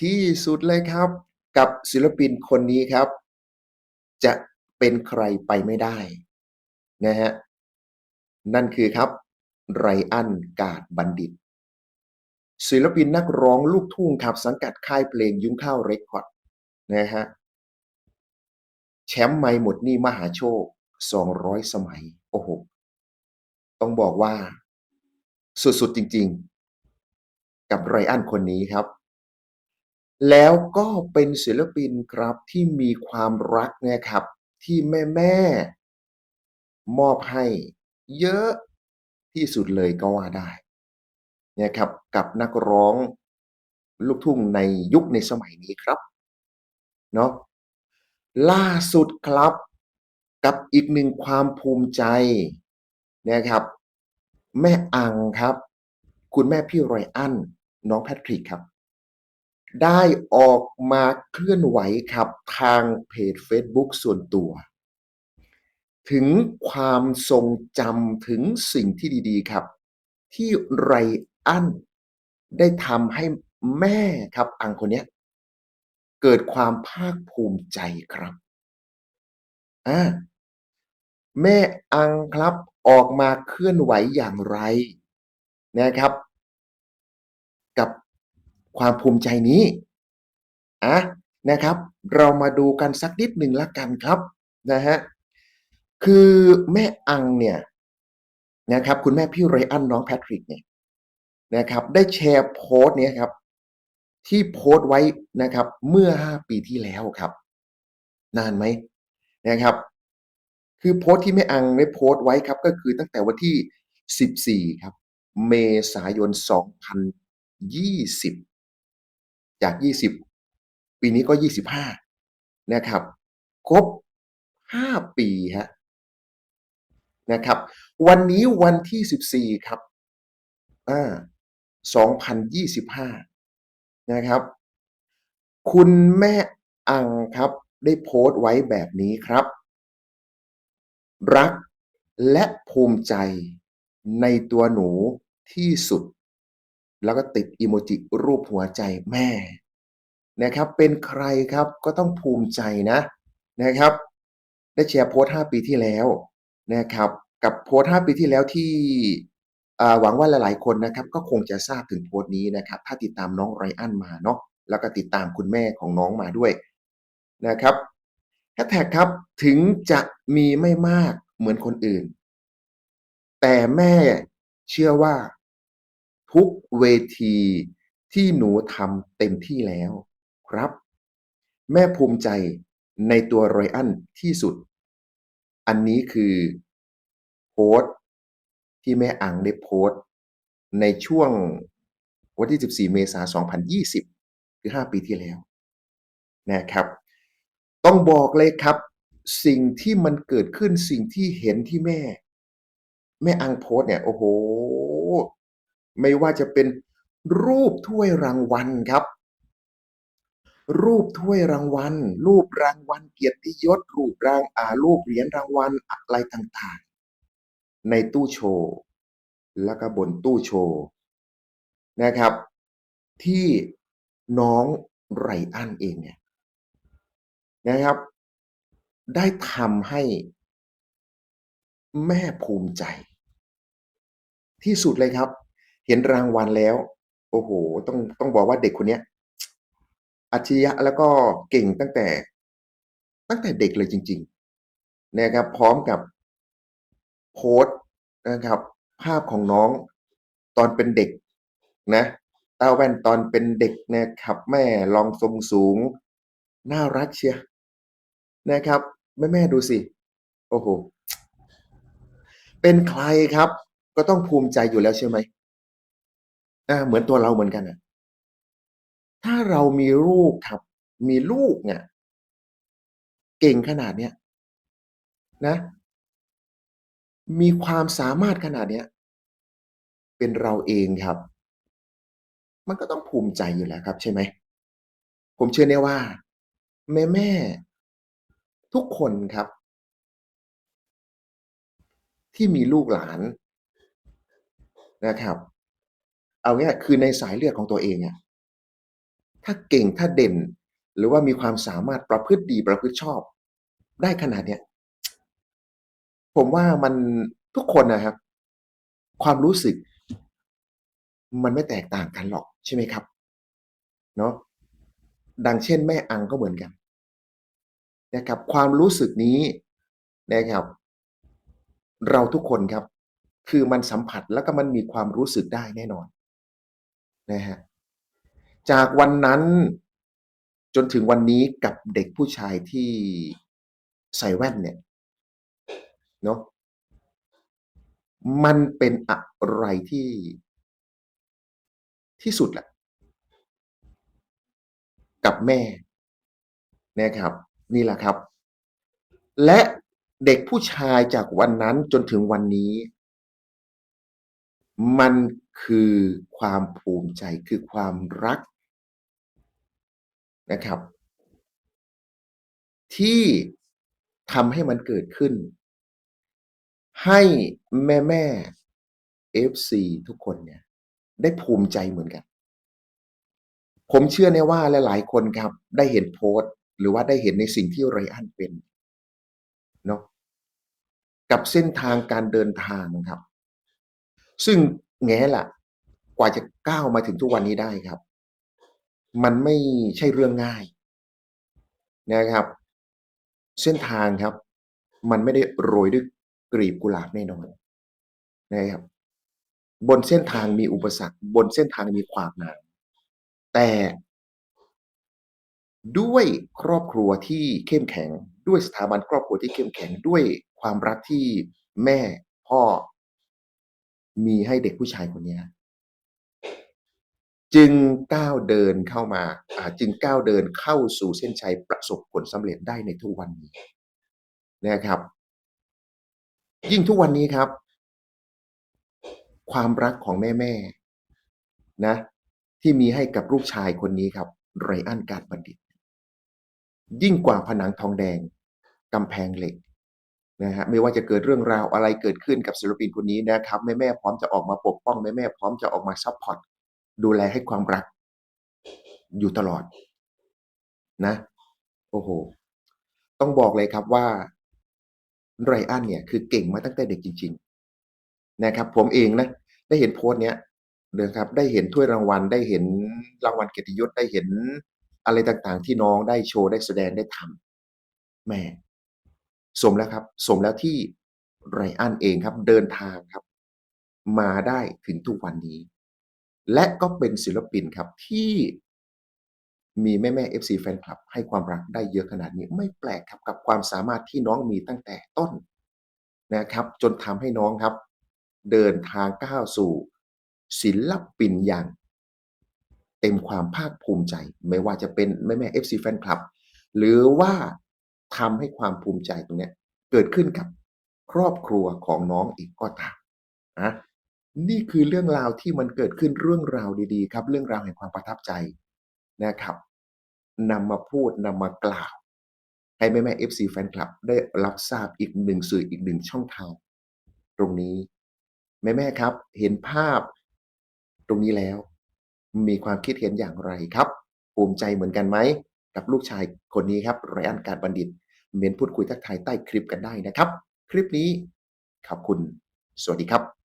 ที่สุดเลยครับ กับศิลปินคนนี้ครับ จะเป็นใครไปไม่ได้นะฮะนั่นคือครับไรอันกาดบัณฑิต ศิลปินนักร้องลูกทุ่งครับ สังกัดค่ายเพลงยุ้งข้าวเรคคอร์ดนะฮะแชมป์ไม่หมดนี้มหาโชค 200 สมัย โอ้โฮต้องบอกว่า สุดๆจริงๆ กับไรอันคนนี้ครับ แล้วก็เป็นศิลปินครับที่มีความรักนะครับ ที่แม่ๆมอบให้เยอะที่สุดเลยก็ว่าได้นะครับกับนักร้องลูกทุ่งในยุคในสมัยนี้ครับเนาะล่าสุดครับกับอีกหนึ่งความภูมิใจนะครับ แม่อังครับ คุณแม่พี่ไรอันน้องแพทริกครับ ได้ออกมาเคลื่อนไหวครับทางเพจเฟซบุ๊กส่วนตัว ถึงความทรงจำถึงสิ่งที่ดีๆครับ ที่ไรอันได้ทำให้แม่ครับอังคนเนี้ยเกิดความภาคภูมิใจครับอ่าแม่อังครับออกมาเคลื่อนไหวอย่างไรนะครับ ความภูมิใจนี้อานะครับ เรามาดูกันสักนิดหนึ่งล้วกันครับนะฮะคือแม่อังเนี่ยนะครับคุณแม่พี่ไรอันน้องแพทริกเนี่ยนะครับได้แชร์โพสต์เนี้ยครับที่โพสต์ไว้นะครับเมื่อ 5 ปีที่แล้วครับ นานไหม?นะครับ คือโพสต์ที่แม่อังได้โพสต์ไว้ครับก็คือตั้งแต่วันที่ 14 ครับ เมษายน 2020 จาก 20 ปีนี้ก็ 25 นะครับครบ 5 ปีครับนะครับ วันนี้วันที่ 14 ครับอ่า2025 นะครับ คุณแม่อังครับได้โพสต์ไว้แบบนี้ครับ รักและภูมิใจในตัวหนูที่สุด แล้วก็ติดอิโมจิรูปหัวใจแม่นะครับ เป็นใครครับก็ต้องภูมิใจนะนะครับ ได้แชร์โพสต์5ปีที่แล้วนะครับ กับโพสต์5ปีที่แล้วที่หวังว่าหลาย ๆ คนนะครับ ก็คงจะทราบถึงโพสต์นี้นะครับ ถ้าติดตามน้องไรอันมาเนาะแล้วก็ติดตามคุณแม่ของน้องมาด้วยนะครับแฮชแท็กครับถึงจะมีไม่มากเหมือนคนอื่น แต่แม่เชื่อว่า ทุกเวทีที่หนูทำเต็มที่แล้วครับ แม่ภูมิใจในตัวไรอันที่สุด อันนี้คือโพสต์ที่แม่อังได้โพสต์ในช่วงวันที่ 14 เมษายน 2020 คือ 5 ปีที่แล้วนะครับ ต้องบอกเลยครับ สิ่งที่มันเกิดขึ้นสิ่งที่เห็นที่แม่ แม่อังโพสเนี่ย โอ้โฮ ไม่ว่าจะเป็นรูปถ้วยรางวัลครับ รูปถ้วยรางวัล รูปรางวัลเกียรติยศ รูปรางอ่ารูปเหรียญรางวัลอะไรต่างๆ ในตู้โชว์ แล้วก็บนตู้โชว์นะครับ ที่น้องไรอันเองเนี่ยนะครับ ได้ทำให้แม่ภูมิใจ ที่สุดเลยครับ เห็นรางวัลแล้ว โอ้โฮต้องต้องบอกว่าเด็กคนเนี้ยอัจฉริยะแล้วก็เก่งตั้งแต่ ตั้งแต่เด็กเลยจริง ๆ นะครับ พร้อมกับโพสนะครับ ภาพของน้องตอนเป็นเด็กนะต้าแว่นตอนเป็นเด็กนะครับ แม่รองทรงสูง น่ารักเชียนะครับแม่ๆดูสิ โอ้โฮเป็นใครครับ ก็ต้องภูมิใจอยู่แล้วใช่ไหม? อาเหมือนตัวเราเหมือนกันน่ะ ถ้าเรามีลูกครับ มีลูกเนี่ย เก่งขนาดเนี้ยนะ มีความสามารถขนาดเนี้ย เป็นเราเองครับ มันก็ต้องภูมิใจอยู่แล้วครับ ใช่ไหม?ผมเชื่อแน่ว่า แม่ๆทุกคนครับ ที่มีลูกหลานนะครับ เอาง่ายคือในสายเลือดของตัวเองอะถ้าเก่งถ้าเด่น หรือว่ามีความสามารถประพฤติดีประพฤติชอบ ได้ขนาดเนี้ยผมว่ามันทุกคนนะครับ ความรู้สึก มันไม่แตกต่างกันหรอกใช่ไหมครับ?เนาะดังเช่น แม่อังก็เหมือนกันนะครับ ความรู้สึกนี้นะครับ เราทุกคนครับ คือมันสัมผัสแล้วก็มันมีความรู้สึกได้แน่นอน นะครับจากวันนั้นจนถึงวันนี้กับเด็กผู้ชายที่ใส่แว่นเนี่ยเนาะมันเป็นอะไรที่ที่สุดแหละกับแม่นะครับ นี่แหละครับ และเด็กผู้ชายจากวันนั้นจนถึงวันนี้ มันคือความภูมิใจคือความรักนะครับ ที่ทำให้มันเกิดขึ้น ให้แม่แม่ FC ทุกคนเนี่ยได้ภูมิใจเหมือนกัน ผมเชื่อแน่ว่าหลายๆคนครับ ได้เห็นโพสต์ หรือว่าได้เห็นในสิ่งที่ไรอันเป็นเนาะกับเส้นทางการเดินทางครับ ซึ่งแง้ล่ะกว่าจะก้าวมาถึงทุกวันนี้ได้ครับ มันไม่ใช่เรื่องง่ายนะครับ เส้นทางครับ มันไม่ได้โรยด้วยกลีบกุหลาบแน่นอนนะครับ บนเส้นทางมีอุปสรรค บนเส้นทางมีขวากหนามแต่ด้วยครอบครัวที่เข้มแข็ง ด้วยสถาบันครอบครัวที่เข้มแข็งด้วยความรักที่แม่พ่อ มีให้เด็กผู้ชายคนนี้จึงก้าวเดินเข้ามาจึงก้าวเดินเข้าสู่เส้นชัยประสบผลสำเร็จได้ในทุกวันนี้นะครับ ยิ่งทุกวันนี้ครับ ความรักของแม่ๆนะ ที่มีให้กับลูกชายคนนี้ครับ ไรอันกาจบัณฑิต ยิ่งกว่าผนังทองแดงกำแพงเหล็ก นะครับไม่ว่าจะเกิดเรื่องราวอะไรเกิดขึ้นกับศิลปินคนนี้นะครับแม่ๆพร้อมจะออกมาปกป้องแม่ๆพร้อมจะออกมาซัปพอร์ตดูแลให้ความรัก อยู่ตลอด นะ โอ้โฮต้องบอกเลยครับว่าไรอันเนี่ย คือเก่งมาตั้งแต่เด็กจริง ๆ นะครับ ผมเองนะ ได้เห็นโพสต์เนี้ยนะครับ ได้เห็นถ้วยรางวัล ได้เห็นรางวัลเกียรติยศได้เห็นอะไรต่างๆ ที่น้องได้โชว์ได้แสดงได้ทำแหม สมแล้วครับ สมแล้วที่ไรอันเองครับเดินทางครับ มาได้ถึงทุกวันนี้ และก็เป็นศิลปินครับที่มีแม่ๆ FC แฟนคลับ ให้ความรักได้เยอะขนาดนี้ ไม่แปลกครับกับความสามารถที่น้องมีตั้งแต่ต้นนะครับ จนทำให้น้องครับ เดินทางก้าวสู่ ศิลปินอย่าง เต็มความภาคภูมิใจ ไม่ว่าจะเป็นแม่ๆ FC แฟนคลับ หรือว่า ทำให้ความภูมิใจตรงเนี้ยเกิดขึ้นกับครอบครัวของน้องอีกก็ตามนะนี่คือเรื่องราวที่มันเกิดขึ้นเรื่องราวดีๆ ครับ เรื่องราวแห่งความประทับใจนะครับนำมาพูดนำมากล่าว ให้แม่ๆ FC แฟนคลับได้รับทราบอีกหนึ่งสื่ออีกหนึ่งช่องทางตรงนี้ แม่ๆครับเห็นภาพตรงนี้แล้ว มีความคิดเห็นอย่างไรครับ?ภูมิใจเหมือนกันไหม? กับลูกชายคนนี้ครับไรอันการบัณฑิต เม้นพูดคุยทักทายใต้คลิปกันได้นะครับ คลิปนี้ขอบคุณ สวัสดีครับ